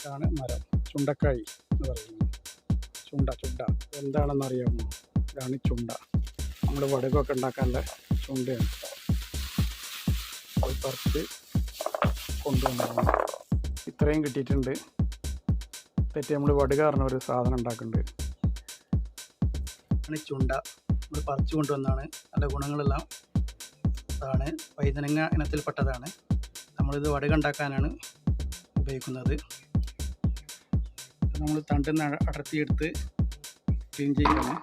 ഇതാണ് മരം. ചുണ്ടക്കായി എന്ന് പറയുന്നത്. ചുണ്ട ചുണ്ട. എന്താണെന്ന് അറിയാമോ ഇതാണ് ചുണ്ട. നമ്മൾ വടകൊക്കെ ഉണ്ടാക്കാനുള്ള ചുണ്ടയാണ്. പറിച്ച് കൊണ്ടുവന്നതാണ്. ഇത്രയും കിട്ടിയിട്ടുണ്ട്. തെറ്റി നമ്മൾ വടുക പറഞ്ഞ ഒരു സാധനം ഉണ്ടാക്കുന്നുണ്ട്. ആണ് ചുണ്ട. നമ്മൾ പറിച്ചു കൊണ്ടുവന്നാണ് അതിന്റെ ഗുണങ്ങളെല്ലാം അതാണ് വൈതനങ്ങ ഇനത്തിൽപ്പെട്ടതാണ്. നമ്മളിത് വടുക ഉണ്ടാക്കാനാണ് ഉപയോഗിക്കുന്നത്. നമ്മൾ തണ്ട് നിന്ന് അടർത്തിയെടുത്ത് ക്ലീൻ ചെയ്യുകയാണ്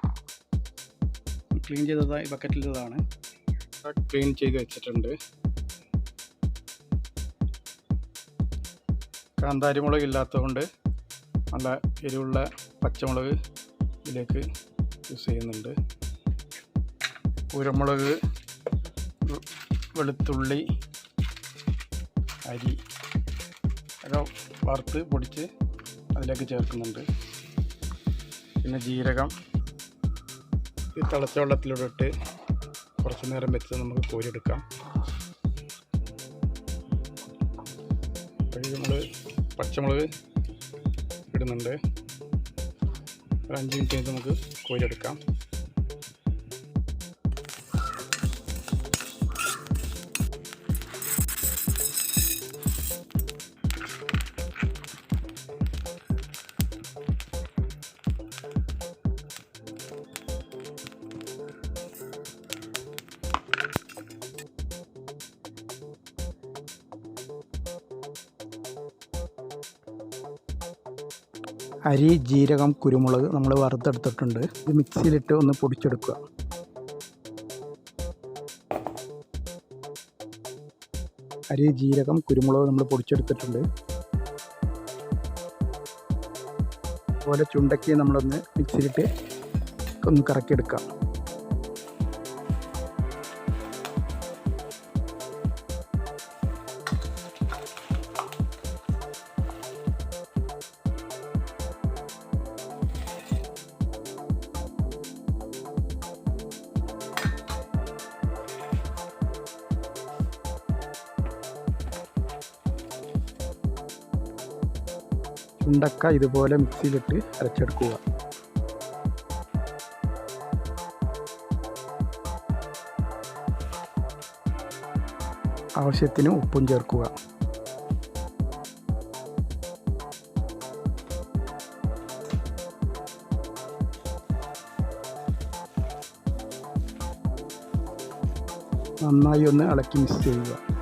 ക്ലീൻ ചെയ്തത് ഈ ബക്കറ്റിലുള്ളതാണ് ക്ലീൻ ചെയ്ത് വെച്ചിട്ടുണ്ട്. കാന്താരി മുളക് ഇല്ലാത്തതുകൊണ്ട് നല്ല എരിവുള്ള പച്ചമുളക് ഇതിലേക്ക് യൂസ് ചെയ്യുന്നുണ്ട്. കുരുമുളക് വെളുത്തുള്ളി അരി ഒക്കെ വറുത്ത് പൊടിച്ച് അതിലേക്ക് ചേർക്കുന്നുണ്ട്. പിന്നെ ജീരകം ഈ തിളച്ച വെള്ളത്തിലൂടെ കുറച്ച് നേരം വെച്ച് നമുക്ക് കോരിയെടുക്കാം. നമ്മൾ പച്ചമുളക് ഇടുന്നുണ്ട്. ഒരു അഞ്ച് മിനിറ്റ് കഴിഞ്ഞ് നമുക്ക് കോരിയെടുക്കാം. അരി ജീരകം കുരുമുളക് നമ്മൾ വറുത്തെടുത്തിട്ടുണ്ട്. ഇത് മിക്സിയിലിട്ട് ഒന്ന് പൊടിച്ചെടുക്കുക. അരി ജീരകം കുരുമുളക് നമ്മൾ പൊടിച്ചെടുത്തിട്ടുണ്ട്. അതുപോലെ ചുണ്ടയ്ക്ക് നമ്മളൊന്ന് മിക്സിയിലിട്ട് ഒന്ന് കറക്കിയെടുക്കാം. ചുണ്ടക്ക ഇതുപോലെ മിക്സിയിലിട്ട് അരച്ചെടുക്കുക. ആവശ്യത്തിന് ഉപ്പും ചേർക്കുക. നന്നായി ഒന്ന് ഇളക്കി മിക്സ് ചെയ്യുക.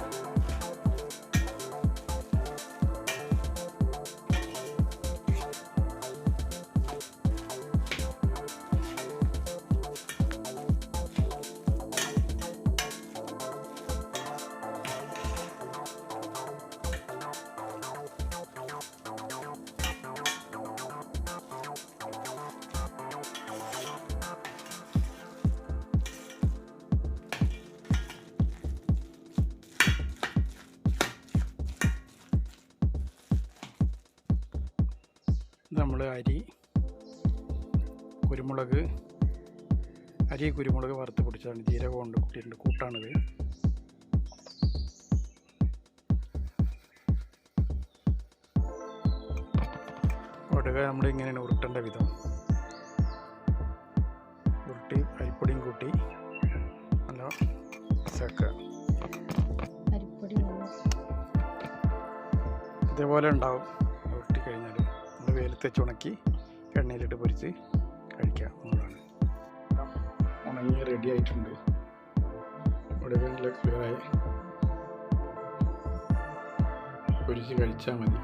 നമ്മൾ അരി കുരുമുളക് അരി കുരുമുളക് വറുത്ത് പൊടിച്ചതാണ്. ജീരകം കൊണ്ട് കൂട്ടിയിട്ടുണ്ട് കൂട്ടാണിത്. കൊടുക നമ്മൾ ഇങ്ങനെയാണ് ഉരുട്ടേണ്ട വിധം. ഉരുട്ടി അരിപ്പൊടിയും കൂട്ടി നല്ല വെള്ളം ഇതേപോലെ ഉണ്ടാവും. നമ്മൾ ചുണക്കി എണ്ണയിലിട്ട് പൊരിച്ച് കഴിക്കാം. എന്നുള്ളതാണ് ഉണങ്ങി റെഡി ആയിട്ടുണ്ട്. ഇവിടെ നല്ല ക്ലിയറായി പൊരിച്ച് കഴിച്ചാൽ മതി.